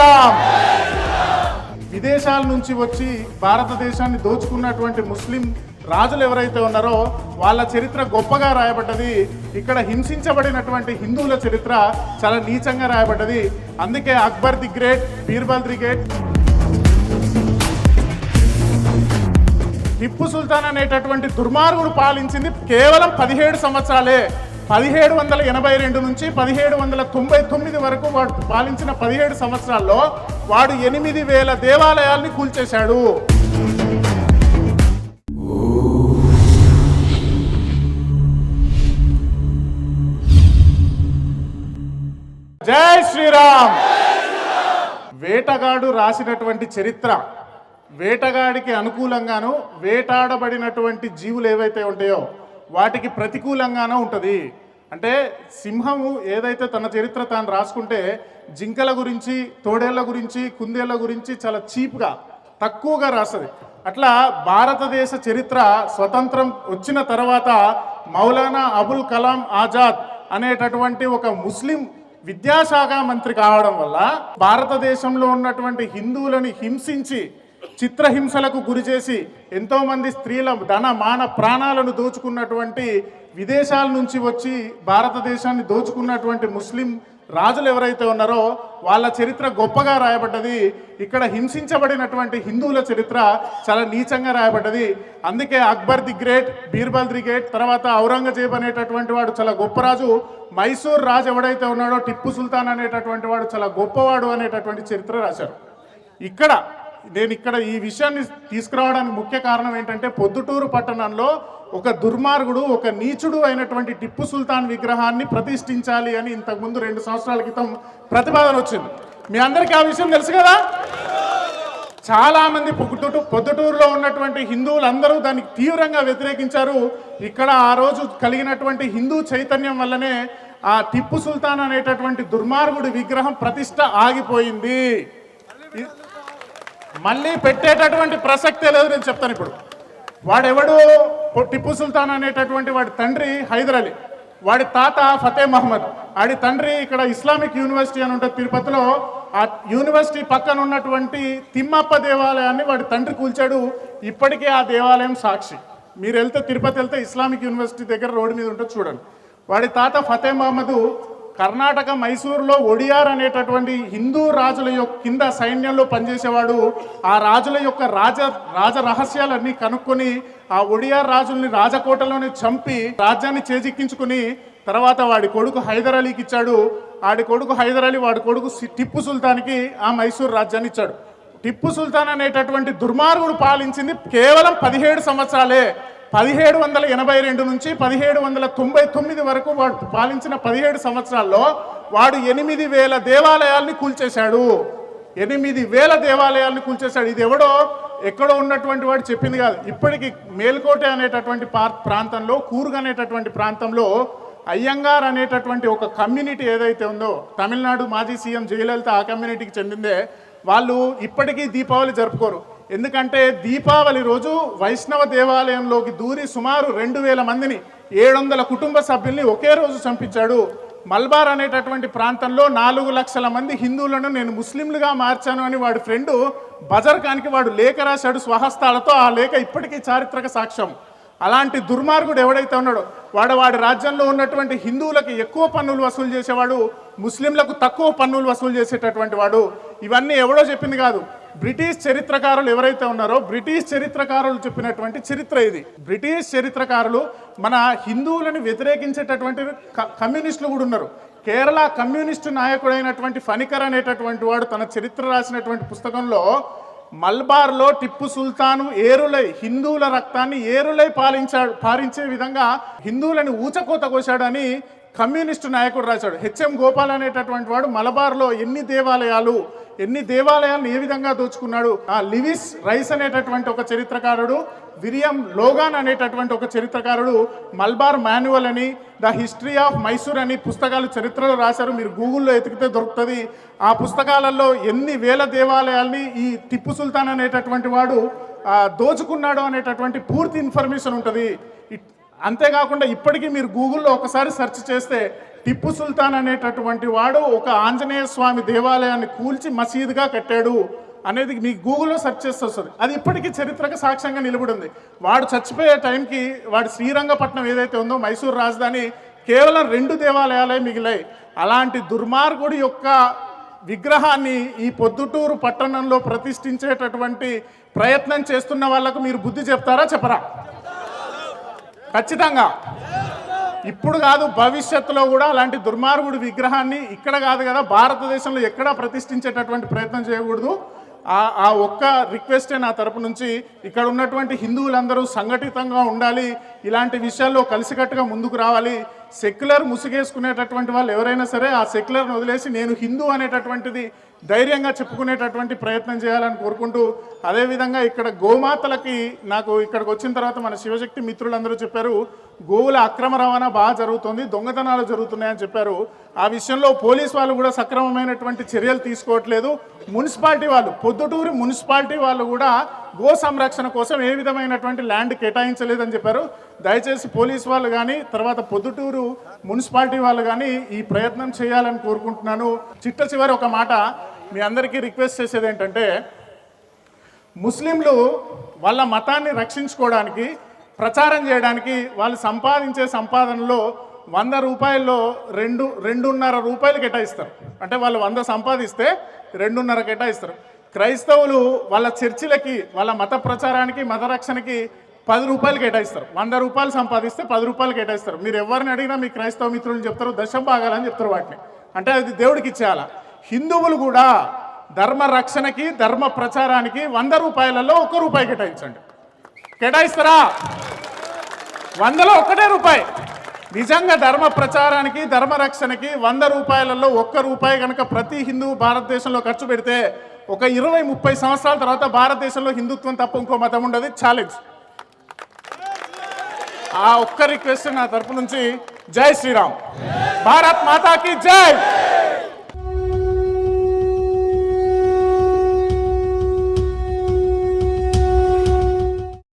శ్రీరామ్ విదేశాల నుంచి వచ్చి భారతదేశాన్ని దోచుకున్నటువంటి ముస్లిం రాజులు ఎవరైతే ఉన్నారో వాళ్ళ చరిత్ర గొప్పగా రాయబడ్డది. ఇక్కడ హింసించబడినటువంటి హిందువుల చరిత్ర చాలా నీచంగా రాయబడ్డది. అందుకే Akbar the great Birbal the great. Tipu Sultan అనేటటువంటి దుర్మార్గుడు పాలించింది కేవలం పదిహేడు సంవత్సరాలే. పదిహేడు వందల ఎనభై రెండు నుంచి పదిహేడు వందల తొంభై తొమ్మిది వరకు వాడు పాలించిన పదిహేడు సంవత్సరాల్లో వాడు ఎనిమిది వేల దేవాలయాల్ని కూల్చేశాడు. జై శ్రీరామ్. వేటగాడు రాసినటువంటి చరిత్ర వేటగాడికి అనుకూలంగాను వేటాడబడినటువంటి జీవులు ఏవైతే ఉంటాయో వాటికి ప్రతికూలంగానే ఉంటుంది. అంటే సింహము ఏదైతే తన చరిత్ర తాను రాసుకుంటే జింకల గురించి తోడేళ్ళ గురించి కుందేళ్ళ గురించి చాలా చీప్గా తక్కువగా రాస్తుంది. అట్లా భారతదేశ చరిత్ర స్వతంత్రం వచ్చిన తర్వాత మౌలానా అబుల్ కలాం ఆజాద్ అనేటటువంటి ఒక ముస్లిం విద్యాశాఖ మంత్రి కావడం వల్ల భారతదేశంలో ఉన్నటువంటి హిందువులని హింసించి చిత్రహింసలకు గురి చేసి స్త్రీల ధన మాన ప్రాణాలను దోచుకున్నటువంటి విదేశాల నుంచి వచ్చి భారతదేశాన్ని దోచుకున్నటువంటి ముస్లిం రాజులు ఎవరైతే ఉన్నారో వాళ్ళ చరిత్ర గొప్పగా రాయబడ్డది. ఇక్కడ హింసించబడినటువంటి హిందువుల చరిత్ర చాలా నీచంగా రాయబడ్డది. అందుకే Akbar the great Birbal the great తర్వాత ఔరంగజేబ్ అనేటటువంటి వాడు చాలా గొప్ప రాజు మైసూర్ రాజు ఎవడైతే ఉన్నాడో టిప్పు సుల్తాన్ అనేటటువంటి వాడు చాలా గొప్పవాడు అనేటటువంటి చరిత్ర రాశారు. ఇక్కడ నేను ఇక్కడ ఈ విషయాన్ని తీసుకురావడానికి ముఖ్య కారణం ఏంటంటే పొద్దుటూరు పట్టణంలో ఒక దుర్మార్గుడు ఒక నీచుడు అయినటువంటి టిప్పు సుల్తాన్ విగ్రహాన్ని ప్రతిష్ఠించాలి అని ఇంతకుముందు రెండు సంవత్సరాల క్రితం ప్రతిపాదన వచ్చింది. మీ అందరికీ ఆ విషయం తెలుసు కదా? చాలా మంది పొద్దుటూ పొద్దుటూరులో ఉన్నటువంటి హిందువులందరూ దానికి తీవ్రంగా వ్యతిరేకించారు. ఇక్కడ ఆ రోజు కలిగినటువంటి హిందూ చైతన్యం వల్లనే ఆ టిప్పు సుల్తాన్ అనేటటువంటి దుర్మార్గుడి విగ్రహం ప్రతిష్ట ఆగిపోయింది. మళ్ళీ పెట్టేటటువంటి ప్రసక్తే లేదు నేను చెప్తాను ఇప్పుడు. వాడెవడు టిప్పు సుల్తాన్ అనేటటువంటి వాడి తండ్రి హైదర్ అలీ. వాడి తాత ఫతే మహమ్మద్. వాడి తండ్రి ఇక్కడ ఇస్లామిక్ యూనివర్సిటీ అని ఉంటుంది తిరుపతిలో. ఆ యూనివర్సిటీ పక్కన ఉన్నటువంటి తిమ్మప్ప దేవాలయాన్ని వాడి తండ్రి కూల్చాడు. ఇప్పటికే ఆ దేవాలయం సాక్షి. మీరు వెళ్తే తిరుపతి వెళ్తే ఇస్లామిక్ యూనివర్సిటీ దగ్గర రోడ్డు మీద ఉంటుంది చూడండి. వాడి తాత ఫతే మహమ్మద్ కర్ణాటక మైసూరులో ఒడియార్ అనేటటువంటి హిందూ రాజుల యొక్క కింద సైన్యంలో పనిచేసేవాడు ఆ రాజుల యొక్క రాజ రాజ రహస్యాలన్నీ కనుక్కొని ఆ ఒడియార్ రాజుల్ని రాజకోటలోనే చంపి రాజ్యాన్ని చేజిక్కించుకుని తర్వాత వాడి కొడుకు హైదర్ అలీకి ఇచ్చాడు. వాడి కొడుకు హైదర్ అలీ వాడి కొడుకు టిప్పు సుల్తాన్కి ఆ మైసూర్ రాజ్యాన్ని ఇచ్చాడు. టిప్పు సుల్తాన్ అనేటటువంటి దుర్మార్గుడు పాలించింది కేవలం పదిహేడు సంవత్సరాలే. పదిహేడు వందల ఎనభై రెండు నుంచి పదిహేడు వందల తొంభై తొమ్మిది వరకు వాడు పాలించిన పదిహేడు సంవత్సరాల్లో వాడు ఎనిమిది వేల దేవాలయాల్ని కూల్చేశాడు. ఎనిమిది వేల దేవాలయాల్ని కూల్చేశాడు. ఇది ఎవడో ఎక్కడో ఉన్నటువంటి వాడు చెప్పింది కాదు. ఇప్పటికి మేల్కోట అనేటటువంటి పా- ప్రాంతంలో కూర్గ్ అనేటటువంటి ప్రాంతంలో అయ్యంగార్ అనేటటువంటి ఒక కమ్యూనిటీ ఏదైతే ఉందో తమిళనాడు మాజీ సీఎం జయలలిత ఆ కమ్యూనిటీకి చెందిందే వాళ్ళు ఇప్పటికీ దీపావళి జరుపుకోరు. ఎందుకంటే దీపావళి రోజు వైష్ణవ దేవాలయంలోకి దూరి సుమారు రెండు వేల మందిని ఏడు వందల కుటుంబ సభ్యుల్ని ఒకే రోజు చంపించాడు. మల్బార్ అనేటటువంటి ప్రాంతంలో నాలుగు లక్షల మంది హిందువులను నేను ముస్లింలుగా మార్చాను అని వాడి ఫ్రెండు బజర్ ఖాన్కి వాడు లేఖ రాశాడు స్వహస్తాలతో ఆ లేఖ ఇప్పటికీ చారిత్రక సాక్ష్యం. అలాంటి దుర్మార్గుడు ఎవడైతే ఉన్నాడో వాడు వాడి రాజ్యంలో ఉన్నటువంటి హిందువులకు ఎక్కువ పన్నులు వసూలు చేసేవాడు ముస్లింలకు తక్కువ పన్నులు వసూలు చేసేటటువంటి వాడు. ఇవన్నీ ఎవడో చెప్పింది కాదు. బ్రిటిష్ చరిత్రకారులు ఎవరైతే ఉన్నారో బ్రిటిష్ చరిత్రకారులు చెప్పినటువంటి చరిత్ర ఇది. బ్రిటిష్ చరిత్రకారులు మన హిందువులను వ్యతిరేకించేటటువంటి క- కమ్యూనిస్టులు కూడా ఉన్నారు. కేరళ కమ్యూనిస్టు నాయకుడైనటువంటి ఫణికర్ అనేటటువంటి వాడు తన చరిత్ర రాసినటువంటి పుస్తకంలో మల్బార్లో టిప్పు సుల్తాను ఏరులై హిందువుల రక్తాన్ని ఏరులై పాలించాడు పాలించే విధంగా హిందువులని ఊచకోత కోశాడని కమ్యూనిస్టు నాయకుడు రాశాడు. హెచ్ఎం గోపాల్ అనేటటువంటి వాడు మలబార్లో ఎన్ని దేవాలయాలు ఎన్ని దేవాలయాలను ఏ విధంగా దోచుకున్నాడు? ఆ లివిస్ రైస్ అనేటటువంటి ఒక చరిత్రకారుడు విలియం లోగాన్ అనేటటువంటి ఒక చరిత్రకారుడు మల్బార్ మాన్యువల్ అని ద హిస్టరీ ఆఫ్ మైసూర్ అని పుస్తకాలు చరిత్రలో రాశారు. మీరు గూగుల్లో ఎతికితే దొరుకుతుంది. ఆ పుస్తకాలలో ఎన్ని వేల దేవాలయాల్ని ఈ టిప్పు సుల్తాన్ అనేటటువంటి వాడు దోచుకున్నాడు అనేటటువంటి పూర్తి ఇన్ఫర్మేషన్ ఉంటుంది. అంతేకాకుండా ఇప్పటికీ మీరు గూగుల్లో ఒకసారి సెర్చ్ చేస్తే టిప్పు సుల్తాన్ అనేటటువంటి వాడు ఒక ఆంజనేయ స్వామి దేవాలయాన్ని కూల్చి మసీదుగా కట్టాడు అనేది మీ గూగుల్లో సెర్చ్ చేస్తే వస్తుంది. అది ఇప్పటికీ చరిత్రకు సాక్ష్యంగా నిలబడి ఉంది వాడు చచ్చిపోయే టైంకి వాడు శ్రీరంగపట్నం ఏదైతే ఉందో మైసూరు రాజధాని కేవలం రెండు దేవాలయాలే మిగిలాయి. అలాంటి దుర్మార్గుడి యొక్క విగ్రహాన్ని ఈ పొద్దుటూరు పట్టణంలో ప్రతిష్ఠించేటటువంటి ప్రయత్నం చేస్తున్న వాళ్ళకు మీరు బుద్ధి చెప్తారా చెప్పరా? ఖచ్చితంగా. ఇప్పుడు కాదు భవిష్యత్తులో కూడా అలాంటి దుర్మార్గుడి విగ్రహాన్ని ఇక్కడ కాదు కదా భారతదేశంలో ఎక్కడా ప్రతిష్ఠించేటటువంటి ప్రయత్నం చేయకూడదు. ఆ ఆ ఒక్క రిక్వెస్టే నా తరపు నుంచి ఇక్కడ ఉన్నటువంటి హిందువులందరూ సంఘటితంగా ఉండాలి ఇలాంటి విషయాల్లో కలిసికట్టుగా ముందుకు రావాలి. సెక్యులర్ ముసుగేసుకునేటటువంటి వాళ్ళు ఎవరైనా సరే ఆ సెక్యులర్ని వదిలేసి నేను హిందూ అనేటటువంటిది ధైర్యంగా చెప్పుకునేటటువంటి ప్రయత్నం చేయాలని కోరుకుంటూ అదేవిధంగా ఇక్కడ గోమాతలకి నాకు ఇక్కడికి వచ్చిన తర్వాత మన శివశక్తి మిత్రులందరూ చెప్పారు గోవుల అక్రమ రవాణా బాగా జరుగుతుంది దొంగతనాలు జరుగుతున్నాయని చెప్పారు. ఆ విషయంలో పోలీస్ వాళ్ళు కూడా సక్రమమైనటువంటి చర్యలు తీసుకోవట్లేదు. మున్సిపాలిటీ వాళ్ళు పొద్దుటూరు మున్సిపాలిటీ వాళ్ళు కూడా గో సంరక్షణ కోసం ఏ విధమైనటువంటి ల్యాండ్ కేటాయించలేదని చెప్పారు. దయచేసి పోలీస్ వాళ్ళు కానీ తర్వాత పొద్దుటూరు మున్సిపాలిటీ వాళ్ళు కానీ ఈ ప్రయత్నం చేయాలని కోరుకుంటున్నాను. చిట్ట చివరి ఒక మాట మీ అందరికీ రిక్వెస్ట్ చేసేది ఏంటంటే ముస్లింలు వాళ్ళ మతాన్ని రక్షించుకోవడానికి ప్రచారం చేయడానికి వాళ్ళు సంపాదించే సంపాదనలో వంద రూపాయల్లో రెండు రెండున్నర రూపాయలు కేటాయిస్తారు. అంటే వాళ్ళు వంద సంపాదిస్తే రెండున్నర కేటాయిస్తారు. క్రైస్తవులు వాళ్ళ చర్చిలకి వాళ్ళ మత ప్రచారానికి మత రక్షణకి పది రూపాయలు కేటాయిస్తారు. వంద రూపాయలు సంపాదిస్తే పది రూపాయలు కేటాయిస్తారు. మీరు ఎవరిని అడిగినా మీ క్రైస్తవ మిత్రులు చెప్తారు దశం భాగాలని చెప్తారు వాటిని. అంటే అది దేవుడికి ఇచ్చేయాలా? హిందువులు కూడా ధర్మ రక్షణకి ధర్మ ప్రచారానికి వంద రూపాయలలో ఒక్క రూపాయి కేటాయించండి. కేటాయిస్తారా? వందలో ఒక్కటే రూపాయి. నిజంగా ధర్మ ప్రచారానికి ధర్మ రక్షణకి వంద రూపాయలలో ఒక్క రూపాయి కనుక ప్రతి హిందువు భారతదేశంలో ఖర్చు పెడితే ఒక ఇరవై ముప్పై సంవత్సరాల తర్వాత భారతదేశంలో హిందుత్వం తప్ప ఇంకో మతం ఉండదు. ఛాలెంజ్. ఆ ఒక్క రిక్వెస్ట్ నా తరపు నుంచి జై శ్రీరామ్. భారత్ మాతాకి జై!